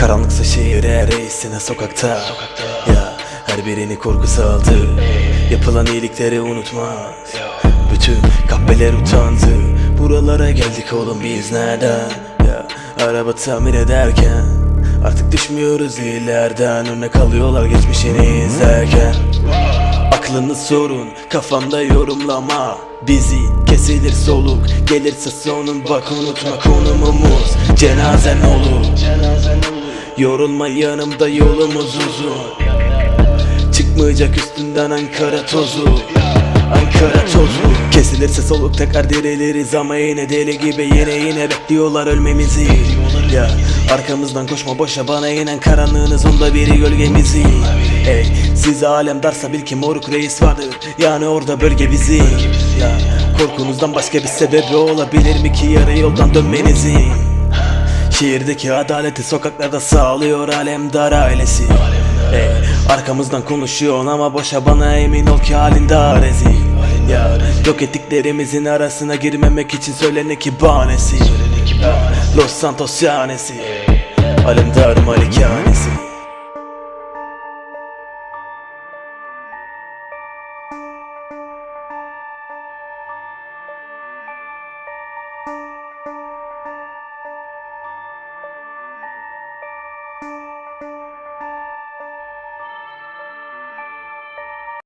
Karanlıksa şehire reisine sokakta, Ya her birini korku saldı. Yapılan iyilikleri unutmaz. Bütün kahpeler utandı. Buralara geldik oğlum biz nereden? Ya araba tamir ederken Artık düşmüyoruz ileriden. Örnek alıyorlar geçmişini izlerken Aklını sorun kafanda yorumlama. Bizi kesilir soluk Gelirse sonun. Bak unutma konumumuz Cenazen olur. Yorulma yanımda yolumuz uzun. Çıkmayacak üstünden Ankara tozu. Ankara Kesilirse soluk tekrar diriliriz ama yine deli gibi Yine yine bekliyorlar ölmemizi. Ya arkamızdan koşma boşa bana inen karanlığınız onda biri gölgemizi. Hey siz alem darsa bil ki moruk reis vardır Yani orada bölge bizi. Ya korkunuzdan başka bir sebebi olabilir mi ki yarı yoldan dönmenizi? Şehirdeki adaleti sokaklarda sağlıyor alemdar ailesi. Ey, Arkamızdan konuşuyorsun ama boşa bana emin ol ki halinde rezil Ya. Yok ettiklerimizin arasına girmemek için söylene ki bahanesi. Los Santos şahanesi Alemdar malikanesi